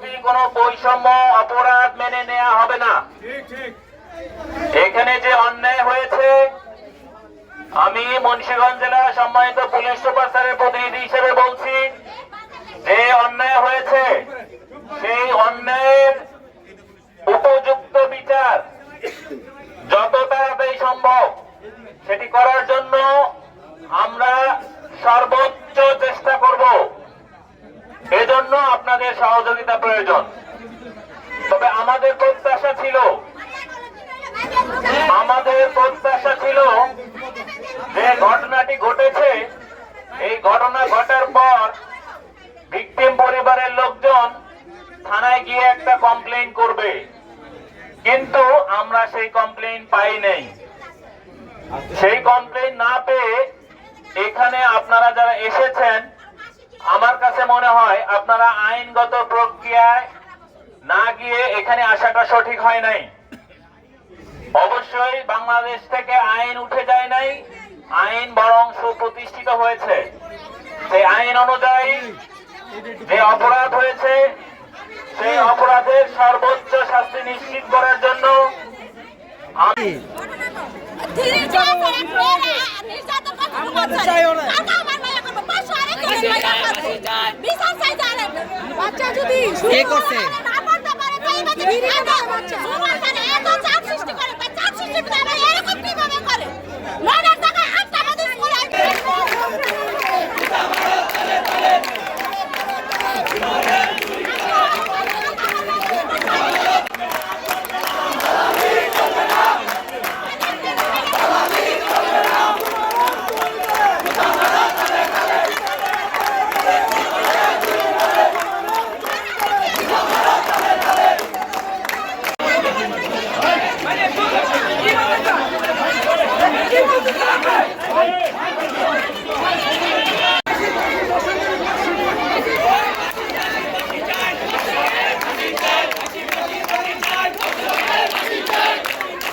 প্রতি কোনো বৈষম্য অপরাধ মেনে নেওয়া হবে না এখানে যে অন্যায় হয়েছে আমি মুন্সীগঞ্জ জেলা সম্মানিত পুলিশ সুপার স্যারের প্রতিনিধি হিসেবে বলছি যে অন্যায় হয়েছে সেই অন্যায়ের উপযুক্ত বিচার যত তাড়াতাড়ি সম্ভব সেটি করার জন্য আমরা সর্বোচ্চ চেষ্টা করব এজন্য আপনাদের সহযোগিতা প্রয়োজন তবে আমাদের প্রত্যাশা ছিল। আমাদের প্রত্যাশা ছিল যে ঘটনাটি ঘটেছে। এই ঘটনা ঘটার পর ভিকটিম পরিবারের লোকজন থানায় গিয়ে একটা কমপ্লেন করবে। কিন্তু আমরা সেই কমপ্লেন পাই নাই। সেই কমপ্লেন না পেয়ে এখানে আপনারা যারা এসেছেন, আমার কাছে মনে হয় আপনারা আইনগত প্রক্রিয়ায় না গিয়ে এখানে আসাটা সঠিক হয় নাই অবশ্যই বাংলাদেশ থেকে আইন উঠে যায় নাই আইন বরং সুপ্রতিষ্ঠিত হয়েছে সেই আইন অনুযায়ী যে অপরাধ হয়েছে সেই অপরাধের সর্বোচ্চ শাস্তি নিশ্চিত করার জন্য আমি বাচ্চা যদি কে করছে?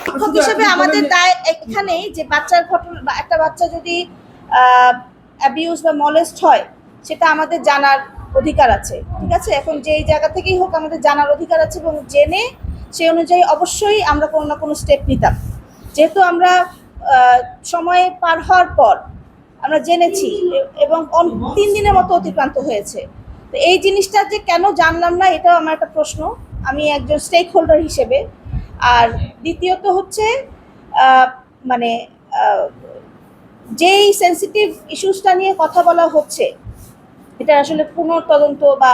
শিক্ষক হিসেবে আমাদের দায় এখানেই যে বাচ্চার ঘটনা একটা বাচ্চা যদি অ্যাবিউজ বা মলেস্ট হয়, সেটা আমাদের জানার অধিকার আছে, ঠিক আছে? এখন যেই জায়গা থেকেই হোক আমাদের জানার অধিকার আছে এবং জেনে সেই অনুযায়ী অবশ্যই আমরা কোনো না কোনো স্টেপ নিতাম। যেহেতু আমরা সময় পার হওয়ার পর আমরা জেনেছি এবং তিন দিনের মতো অতিক্রান্ত হয়েছে। তো এই জিনিসটা যে কেন জানলাম না, এটাও আমার একটা প্রশ্ন। আমি একজন স্টেক হোল্ডার হিসেবে। আর দ্বিতীয়ত হচ্ছে মানে যেই সেন্সিটিভ ইস্যুসটা নিয়ে কথা বলা হচ্ছে, এটা আসলে পুনঃতদন্ত বা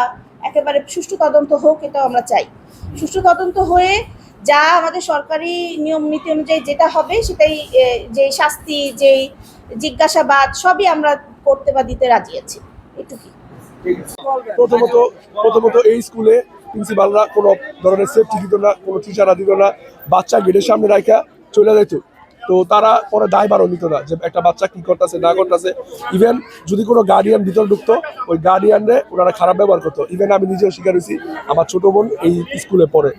একেবারে সুষ্ঠু তদন্ত হোক এটাও আমরা চাই। সুষ্ঠু তদন্ত হয়ে যা আমাদের সরকারি নিয়ম নীতি অনুযায়ী যেটা হবে সেটাই যেই শাস্তি, যেই জিজ্ঞাসাবাদ, সবই আমরা করতে বা দিতে রাজি আছি। এটুকুই। প্রথমত প্রথমত এই স্কুলে প্রিন্সিপালরা কোনো ধরনের সেফটি দিত না, কোনো টিচাররা দিত না, বাচ্চা গেটের সামনে রাখা চলে যেত তো তারা পরে দায়ভারও নিত না যে একটা বাচ্চা কি করতেছে, না করতেছে। ইভেন যদি কোনো গার্ডিয়ান ভিতর ঢুকতো, ওই গার্ডিয়ানরে ওনারা খারাপ ব্যবহার করতো। ইভেন আমি নিজেও শিকার হয়েছি, আমার ছোট বোন এই স্কুলে পড়ে।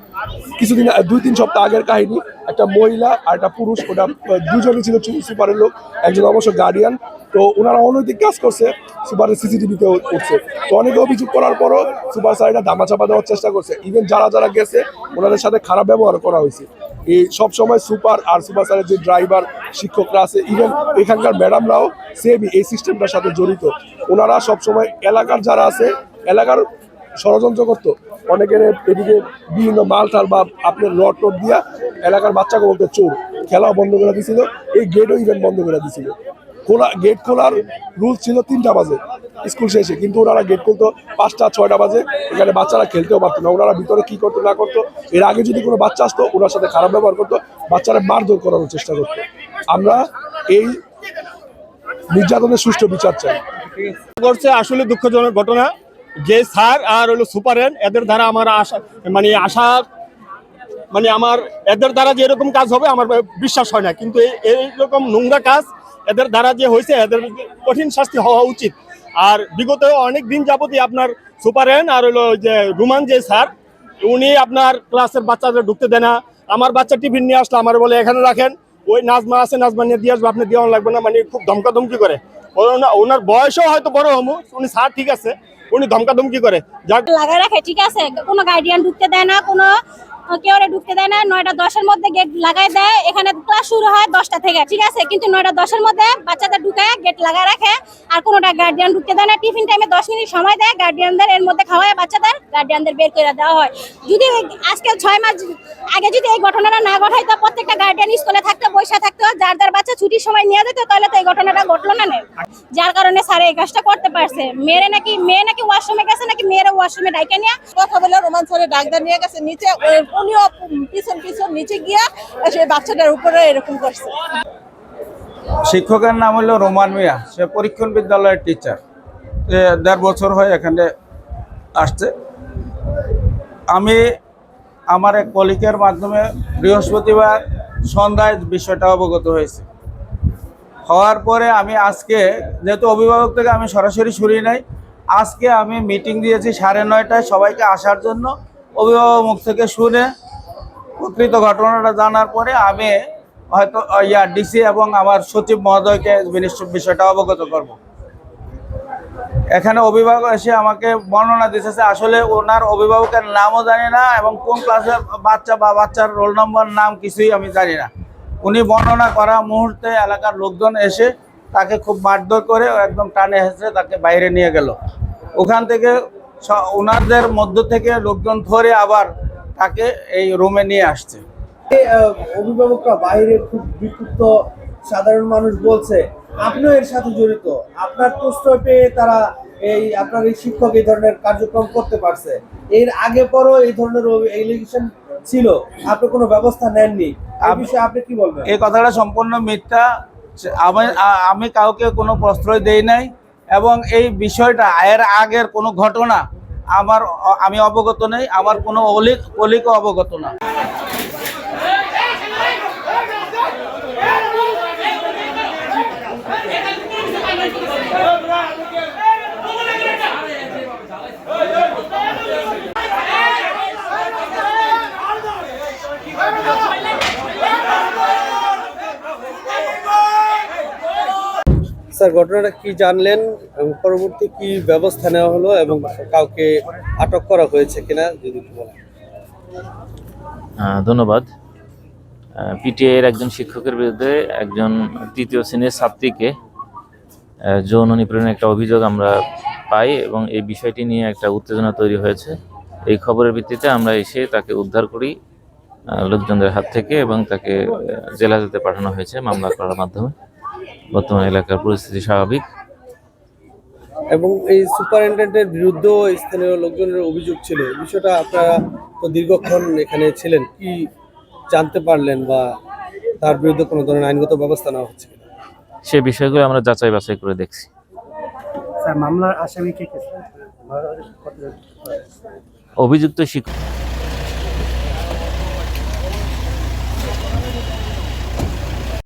কিছুদিন, দুই তিন সপ্তাহ আগের কাহিনী, একটা মহিলা আর একটা পুরুষ, ওটা দুজনই ছিল সুপারের লোক, একজন অবশ্য গার্ডিয়ান তো ওনারা অনৈতিক কাজ করছে, সুপারের সিসিটিভিতে উঠছে। তো অনেকে অভিযোগ করার পরও সুপার স্যার এটা ধামাচাপা দেওয়ার চেষ্টা করছে। ইভেন যারা যারা গেছে, ওনাদের সাথে খারাপ ব্যবহার করা হয়েছে। এই সব সময় সুপার আর সুপার স্যারের যে ড্রাইভার, শিক্ষকরা আছে ইভেন এখানকার ম্যাডামরাও সেমই এই সিস্টেমটার সাথে জড়িত। ওনারা সব সময় এলাকার যারা আছে, এলাকার ষড়যন্ত্র করতো। অনেকের এদিকে বিভিন্ন মাল টাল বা আপনার রড টড দিয়া এলাকার বাচ্চাকে বলতে চোর, খেলাও বন্ধ করে দিছিল, এই গেটও ইভেন্ট বন্ধ করে দিছিল। খোলা গেট খোলার রুল ছিল তিনটা বাজে স্কুল শেষে। কিন্তু ওনারা গেট খুলতো পাঁচটা, ছয়টা বাজে। এখানে বাচ্চারা খেলতেও পারতো না। ওনারা ভিতরে কি করতো, না করতো, এর আগে যদি কোনো বাচ্চা আসতো, ওনার সাথে খারাপ ব্যবহার করতো। বাচ্চারা মারধর করানোর চেষ্টা করতো। আমরা এই নির্যাতনের সুষ্ঠু বিচার চাই। করছে আসলে দুঃখজনক ঘটনা। যে স্যার আর হলো সুপারেন্ট এদের দ্বারা আমার আশা মানে আশা মানে আমার, এদের দ্বারা যে এরকম কাজ হবে, আমার বিশ্বাস হয় না। কিন্তু এই- এইরকম নোংরা কাজ এদের দ্বারা যে হয়েছে, এদের কঠিন শাস্তি হওয়া উচিত। আর বিগত অনেক দিন যাবতই আপনার সুপারেন্ট আর হলো যে রুমান যে স্যার, উনি আপনার ক্লাসের বাচ্চাদের ঢুকতে দেয় না। আমার বাচ্চা টিফিন নিয়ে আসলে, আমার বলে, এখানে রাখেন। ওই নাজমা আছে, নাজমা নিয়ে দিয়ে আসব, আপনি দেওয়া লাগবে না। মানে খুব ধমকাধমকি করে। ওনা- ওনার বয়সও হয়তো বড় হমু উনি স্যার ঠিক আছে, উনি ধমকাধমকি করে। লাগাই রাখে, ঠিক আছে। কোনো গার্ডিয়ান ঢুকতে দেয় না, কোনো কেউ ঢুকতে দেয় না, নয়টা দশের মধ্যে গেট লাগাই দেয়। এখানে ক্লাস শুরু হয় দশটা থেকে। ঠিক আছে? কিন্তু নয়টা দশের মধ্যে বাচ্চাদের ঢুকায় গেট লাগাই রাখে। আর কোনোটা গার্ডিয়ান ঢুকতে দেয় না। টিফিন টাইমে দশ মিনিট সময় দেয় গার্ডিয়ানদের এর মধ্যে খাওয়ায় বাচ্চাদের গার্ডিয়ানদের বের করে দেওয়া হয়। যদি আজকে ছয় মাস আগে যদি এই ঘটনাটা না ঘটাইতো, প্রত্যেকটা গার্ডিয়ান স্কুলে থাকতো, বসে থাকতো, যার যার বাচ্চা ছুটির সময় নিয়ে যেত, তাহলে তো এই ঘটনাটা ঘটলো না। যার কারণে স্যার এই কাজটা করতে পারছে। মেয়েরে নাকি, মেয়ে নাকি ওয়াশরুমে গেছে, নাকি মেয়েরা ওয়াশরুমে ডাইকে নিয়ে? কথা বলে স্যারের ডাক্তার নিয়ে গেছে, নিচে পিছন পিছন নিচে গিয়া বাচ্চাটার উপরে এরকম করছে। শিক্ষকের নাম হলো রোমান মিয়া। সে পরীক্ষণ বিদ্যালয়ের টিচার দেড় বছর হয় এখানে আসছে। আমি আমার এক কলিকের মাধ্যমে বৃহস্পতিবার সন্ধ্যায় বিষয়টা অবগত হয়েছে। হওয়ার পরে আমি আজকে, যেহেতু অভিভাবক থেকে আমি সরাসরি শুনি নাই, আজকে আমি মিটিং দিয়েছি সাড়ে নয়টায় সবাইকে আসার জন্য। অভিভাবক মুখ থেকে শুনে প্রকৃত ঘটনাটা জানার পরে আমি হয়তো ইয়া, ডিসি এবং আমার সচিব মহোদয়কে বিষয়টা অবগত করব। এখানে অভিভাবক এসে আমাকে বর্ণনা দিতেছে আসলে ওনার অভিভাবকের নামও জানি না এবং কোন ক্লাসের বাচ্চা বা বাচ্চার রোল নম্বর, নাম কিছুই আমি জানি না। উনি বর্ণনা করা মুহূর্তে এলাকার লোকজন এসে তাকে খুব মারধর করে একদম টানে হেসে তাকে বাইরে নিয়ে গেল। ওখান থেকে ওনাদের মধ্য থেকে লোকজন ধরে আবার তাকে এই রুমে নিয়ে আসছে। অভিভাবকরা বাইরে খুব বিক্ষুব্ধ সাধারণ মানুষ বলছে আপনিও এর সাথে জড়িত। আপনার প্রশ্রয় পেয়ে তারা এই আপনার এই শিক্ষক এই ধরনের কার্যক্রম করতে পারছে। এর আগে পরও এই ধরনের এলিগেশন ছিল। আপনি কোনো ব্যবস্থা নেননি। এই বিষয়ে আপনি কি বলবেন? এই কথাটা সম্পূর্ণ মিথ্যা। আমি আমি কাউকে কোনো প্রশ্রয় দেই নাই। এবং এই বিষয়টা আয়ের আগের কোনো ঘটনা আমার আমি অবগত নেই আমার কোনো অলিক অলিক অবগত না স্যার ঘটনাটা কি জানলেন এবং পরবর্তী কি ব্যবস্থা নেওয়া হলো এবং কাউকে আটক করা হয়েছে কিনা যদি ধন্যবাদ। পিটিআই এর একজন শিক্ষকের বিরুদ্ধে একজন তৃতীয় শ্রেণির ছাত্রীকে যৌন নিপীড়নের একটা অভিযোগ আমরা পাই এবং এই বিষয়টি নিয়ে একটা উত্তেজনা তৈরি হয়েছে। এই খবরের ভিত্তিতে আমরা এসে তাকে উদ্ধার করি লোকজনদের হাত থেকে এবং তাকে আহ, জেলাতে পাঠানো হয়েছে মামলা করার মাধ্যমে। বর্তমান এলাকার পরিস্থিতি স্বাভাবিক। এবং এই সুপারিনটেন্ডেন্টের বিরুদ্ধেও স্থানীয় লোকজনের অভিযোগ ছিল। বিষয়টা আপনারা তো দীর্ঘক্ষণ এখানে ছিলেন কি জানতে পারলেন বা তার বিরুদ্ধে কোনো ধরনের আইনগত ব্যবস্থা নেওয়া হচ্ছে সে বিষয়গুলো আমরা যাচাই বাছাই করে দেখছি। স্যার মামলার আসামি কে কে অভিযুক্ত শিক্ষক